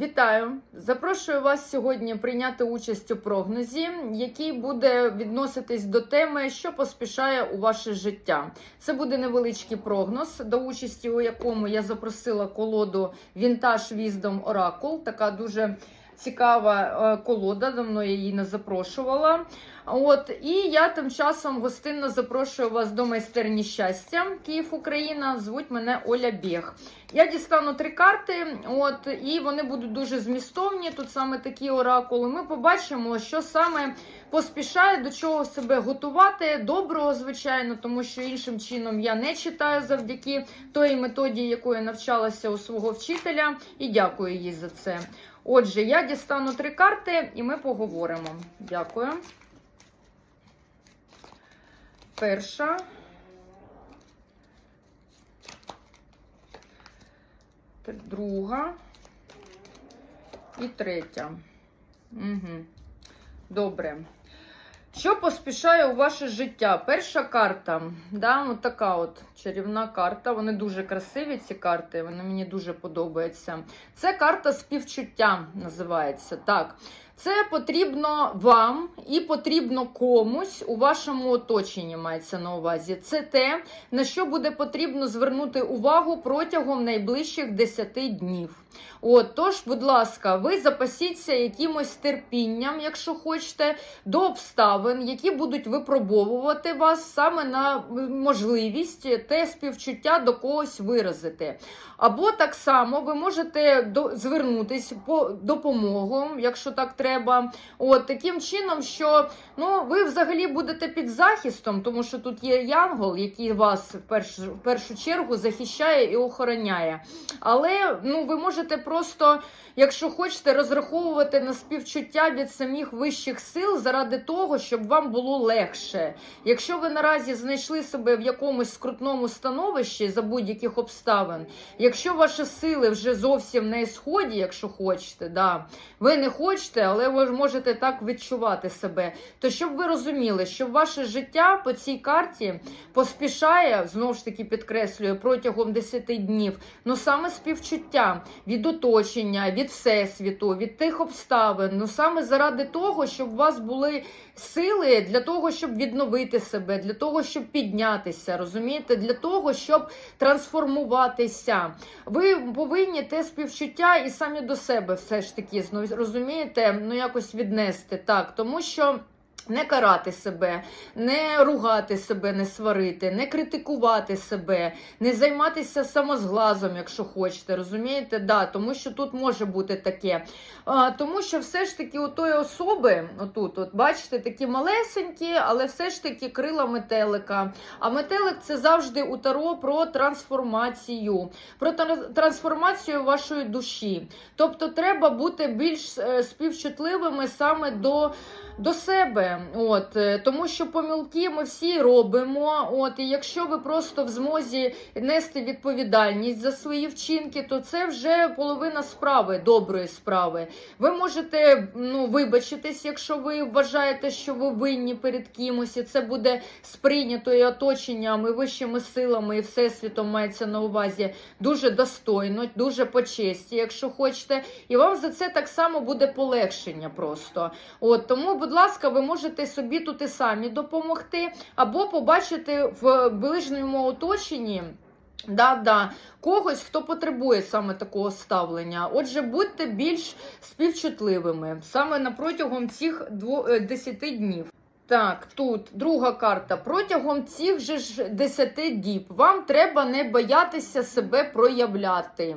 Вітаю! Запрошую вас сьогодні прийняти участь у прогнозі, який буде відноситись до теми, що поспішає у ваше життя. Це буде невеличкий прогноз, до участі у якому я запросила колоду Vintage Wisdom Oracle. Така дуже цікава е, колода. Давно я її не запрошувала. От і я тим часом гостинно запрошую вас до майстерні щастя Київ, Україна. Звуть мене Оля Біг. Я дістану три карти, от і вони будуть дуже змістовні. Тут саме такі оракули. Ми побачимо, що саме поспішає до чого себе готувати. Доброго, звичайно, тому що іншим чином я не читаю завдяки тої методі, якої навчалася у свого вчителя, і дякую їй за це. Отже, я дістану три карти, і ми поговоримо. Дякую. Перша. Друга і третя. Угу. Добре. Що поспішає у ваше життя? Перша карта, да, от така от чарівна карта. Вони дуже красиві, ці карти, вони мені дуже подобаються. Це карта співчуття називається. Так. Це потрібно вам і потрібно комусь у вашому оточенні мається на увазі. Це те, на що буде потрібно звернути увагу протягом найближчих 10 днів. От, тож, будь ласка, ви запасіться якимось терпінням, якщо хочете, до обставин, які будуть випробовувати вас саме на можливість те співчуття до когось виразити. Або так само ви можете до, звернутись по допомогу, якщо так треба. От таким чином, що ну ви взагалі будете під захистом, тому що тут є янгол, який вас в першу, в першу чергу захищає і охороняє. Але ну ви можете просто, якщо хочете, розраховувати на співчуття від самих вищих сил заради того, щоб вам було легше. Якщо ви наразі знайшли себе в якомусь скрутному становищі за будь-яких обставин, якщо ваші сили вже зовсім на ісході, якщо хочете, да, ви не хочете, але ви ж можете так відчувати себе, то щоб ви розуміли, що ваше життя по цій карті поспішає, знову ж таки підкреслюю, протягом 10 днів, ну саме співчуття від оточення, від всесвіту, від тих обставин, ну саме заради того, щоб у вас були сили для того, щоб відновити себе, для того, щоб піднятися, розумієте, для того, щоб трансформуватися. Ви повинні те співчуття і самі до себе все ж таки розумієте, ну якось віднести так, тому що. Не карати себе, не ругати себе, не сварити, не критикувати себе, не займатися самозглазом, якщо хочете, розумієте? Да, Тому що тут може бути таке. А, Тому що все ж таки у тої особи, отут, от бачите, такі малесенькі, але все ж таки крила метелика. А метелик це завжди у таро про трансформацію, про трансформацію вашої душі. Тобто треба бути більш е, співчутливими саме до до себе, от е, тому що помилки ми всі робимо. От і якщо ви просто в змозі нести відповідальність за свої вчинки, то це вже половина справи, доброї справи. Ви можете ну вибачитись, якщо ви вважаєте, що ви винні перед кимось, і це буде сприйнято і оточенням, і вищими силами, і всесвітом мається на увазі дуже достойно, дуже по честі, якщо хочете, і вам за це так само буде полегшення просто. От тому, будь ласка, ви можете собі тут і самі допомогти, або побачити в ближньому оточенні. Да, да, когось, хто потребує саме такого ставлення. Отже, будьте більш співчутливими саме на протягом цих е, 10 днів. Так, тут друга карта. Протягом цих же ж 10 діб вам треба не боятися себе проявляти.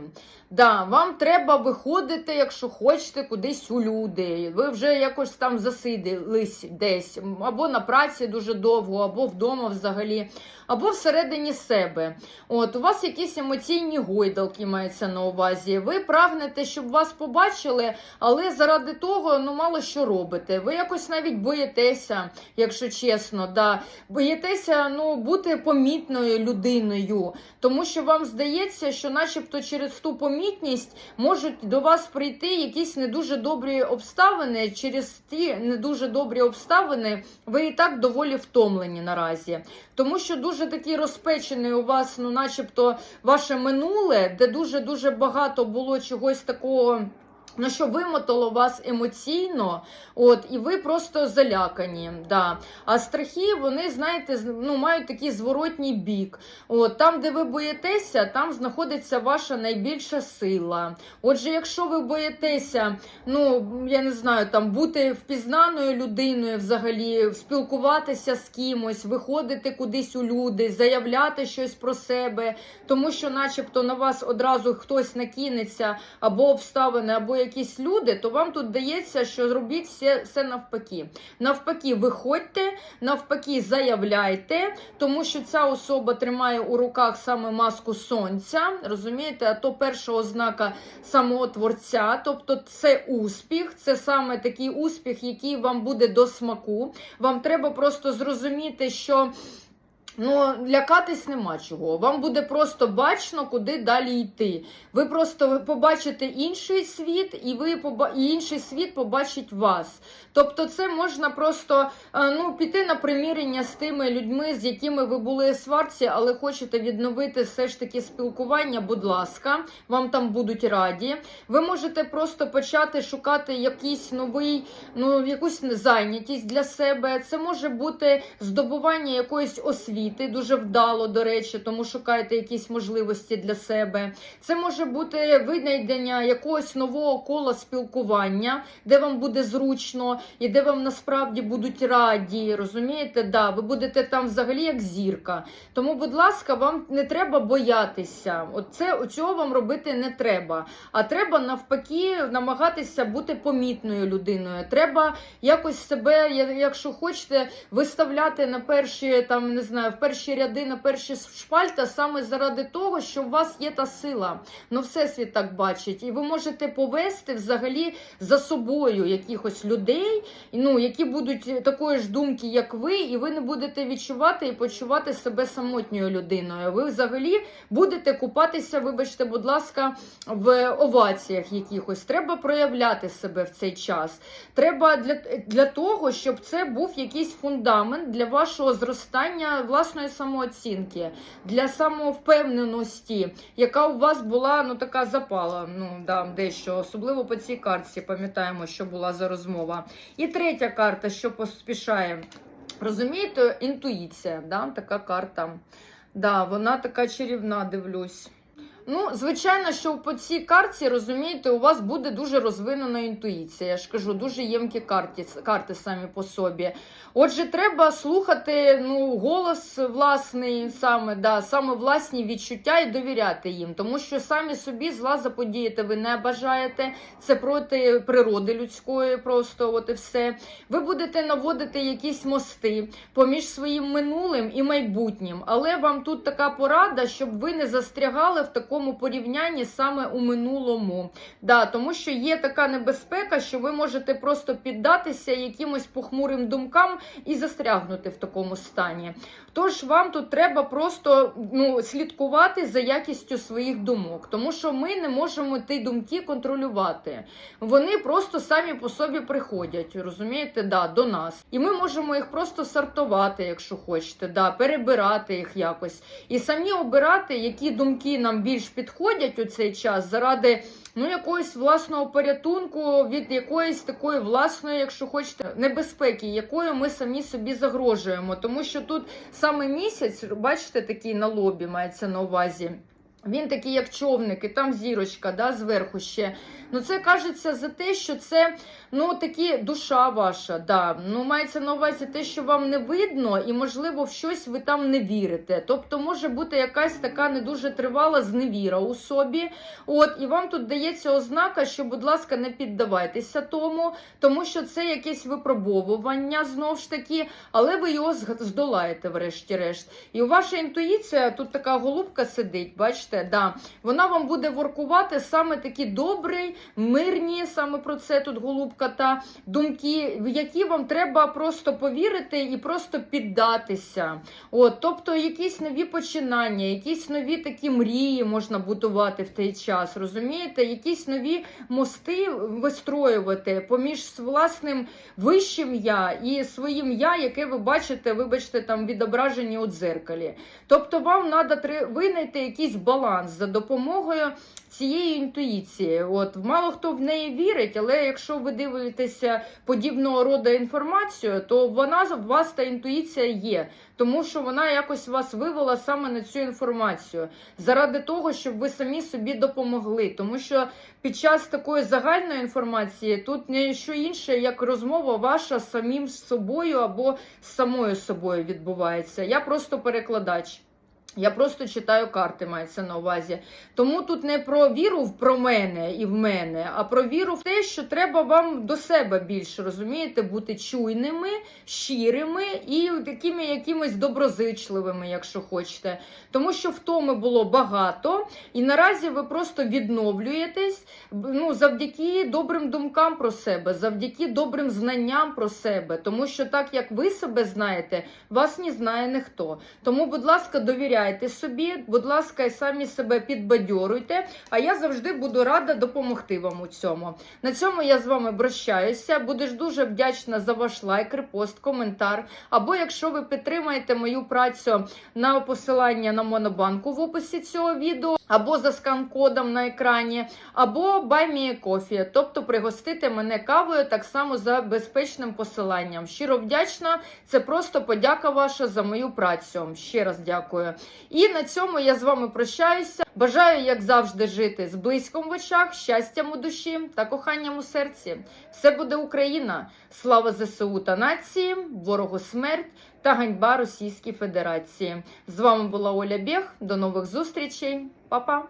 Да, вам треба виходити, якщо хочете, кудись у люди. Ви вже якось там засидились десь, або на праці дуже довго, або вдома взагалі, або всередині себе. От, у вас якісь емоційні гойдалки мається на увазі. Ви прагнете, щоб вас побачили, але заради того ну мало що робите. Ви якось навіть боїтеся, якщо чесно, да. боїтеся ну, бути помітною людиною, тому що вам здається, що, начебто, через ту помітність можуть до вас прийти якісь не дуже добрі обставини. Через ті не дуже добрі обставини ви і так доволі втомлені наразі. Тому що дуже такий розпечений у вас, ну, начебто, ваше минуле, де дуже дуже багато було чогось такого Ну, що вимотало вас емоційно, от, і ви просто залякані. Да. А страхи, вони, знаєте, ну, мають такий зворотній бік. От, там, де ви боїтеся, там знаходиться ваша найбільша сила. Отже, якщо ви боїтеся, ну, я не знаю, там, бути впізнаною людиною взагалі, спілкуватися з кимось, виходити кудись у люди, заявляти щось про себе, тому що, начебто, на вас одразу хтось накинеться, або обставини, або якісь люди, то вам тут дається, що зробіть все, все навпаки. Навпаки, виходьте, навпаки, заявляйте, тому що ця особа тримає у руках саме маску сонця. Розумієте, а то перша ознака самого творця, тобто це успіх, це саме такий успіх, який вам буде до смаку. Вам треба просто зрозуміти, що. Ну, лякатись нема чого. Вам буде просто бачно, куди далі йти. Ви просто побачите інший світ, і ви поба... і інший світ побачить вас. Тобто, це можна просто е, ну, піти на примірення з тими людьми, з якими ви були сварці, але хочете відновити все ж таки спілкування. Будь ласка, вам там будуть раді. Ви можете просто почати шукати якийсь новий, ну якусь зайнятість для себе. Це може бути здобування якоїсь освіти, дуже вдало, до речі, тому шукаєте якісь можливості для себе. Це може бути винайдення якогось нового кола спілкування, де вам буде зручно і де вам насправді будуть раді. Розумієте? Да, ви будете там взагалі як зірка. Тому, будь ласка, вам не треба боятися. Оце цього вам робити не треба. А треба навпаки намагатися бути помітною людиною. Треба якось себе, якщо хочете, виставляти на перші там не знаю, перші ряди, на перші шпальта саме заради того, що у вас є та сила. Ну, всесвіт так бачить, і ви можете повести взагалі за собою якихось людей, ну які будуть такої ж думки, як ви, і ви не будете відчувати і почувати себе самотньою людиною. Ви взагалі будете купатися, вибачте, будь ласка, в оваціях якихось. Треба проявляти себе в цей час. Треба для, для того, щоб це був якийсь фундамент для вашого зростання власної самооцінки, для самовпевненості, яка у вас була ну така запала. Ну да, дещо, особливо по цій картці, пам'ятаємо, що була за розмова. І третя карта, що поспішає. Розумієте, інтуїція, да? така карта. Да, вона така чарівна, дивлюсь. Ну, звичайно, що по цій карті, розумієте, у вас буде дуже розвинена інтуїція. Я ж кажу, дуже ємкі карти, карти самі по собі. Отже, треба слухати ну, голос власний, саме, да, саме власні відчуття і довіряти їм, тому що самі собі зла заподіяти ви не бажаєте. Це проти природи людської, просто от і все. Ви будете наводити якісь мости поміж своїм минулим і майбутнім. Але вам тут така порада, щоб ви не застрягали в такому порівнянні саме у минулому. Да, тому що є така небезпека, що ви можете просто піддатися якимось похмурим думкам і застрягнути в такому стані. Тож вам тут треба просто ну, слідкувати за якістю своїх думок, тому що ми не можемо ті думки контролювати. Вони просто самі по собі приходять, розумієте, да, до нас. І ми можемо їх просто сортувати, якщо хочете, да, перебирати їх якось. І самі обирати, які думки нам більш підходять у цей час заради ну, якогось власного порятунку від якоїсь такої власної, якщо хочете, небезпеки, якою ми самі собі загрожуємо. Тому що тут саме місяць, бачите, такий на лобі мається на увазі. Він такий, як човник, і там зірочка, да, зверху ще. Ну, це кажеться за те, що це ну такі душа ваша. Да. Ну, мається на увазі те, що вам не видно, і, можливо, в щось ви там не вірите. Тобто, може бути якась така не дуже тривала зневіра у собі. От, і вам тут дається ознака, що, будь ласка, не піддавайтеся тому, тому що це якесь випробовування знов ж таки, але ви його здолаєте, врешті-решт. І ваша інтуїція, тут така голубка сидить, бачите, да, вона вам буде воркувати саме такі добрі, мирні, саме про це тут голубка та думки, в які вам треба просто повірити і просто піддатися. От, тобто якісь нові починання, якісь нові такі мрії можна будувати в той час, розумієте? Якісь нові мости вистроювати поміж власним вищим я і своїм я, яке ви бачите, вибачте, там відображені у дзеркалі. Тобто вам треба винайти якийсь баланс. Баланс за допомогою цієї інтуїції. От мало хто в неї вірить, але якщо ви дивитеся подібного роду інформацію, то вона в вас та інтуїція є, тому що вона якось вас вивела саме на цю інформацію заради того, щоб ви самі собі допомогли. Тому що під час такої загальної інформації тут не що інше, як розмова ваша з самим собою або з самою собою відбувається. Я просто перекладач. Я просто читаю карти, мається на увазі. Тому тут не про віру в про мене і в мене, а про віру в те, що треба вам до себе більше розумієте, бути чуйними, щирими і такими якимись доброзичливими, якщо хочете. Тому що втоми було багато, і наразі ви просто відновлюєтесь ну, завдяки добрим думкам про себе, завдяки добрим знанням про себе. Тому що так як ви себе знаєте, вас не знає ніхто. Тому, будь ласка, довіряйте собі, будь ласка, і самі себе підбадьоруйте. А я завжди буду рада допомогти вам у цьому. На цьому я з вами прощаюся. Будеш дуже вдячна за ваш лайк, репост, коментар. Або якщо ви підтримаєте мою працю на посилання на Монобанку в описі цього відео, або за скан-кодом на екрані, або a Coffee, тобто пригостити мене кавою так само за безпечним посиланням. Щиро вдячна. Це просто подяка ваша за мою працю. Ще раз дякую. І на цьому я з вами прощаюся. Бажаю, як завжди, жити з близьком в очах, щастям у душі та коханням у серці. Все буде Україна! Слава ЗСУ та нації, ворогу смерть та ганьба Російській Федерації. З вами була Оля Бєх. До нових зустрічей, Па-па!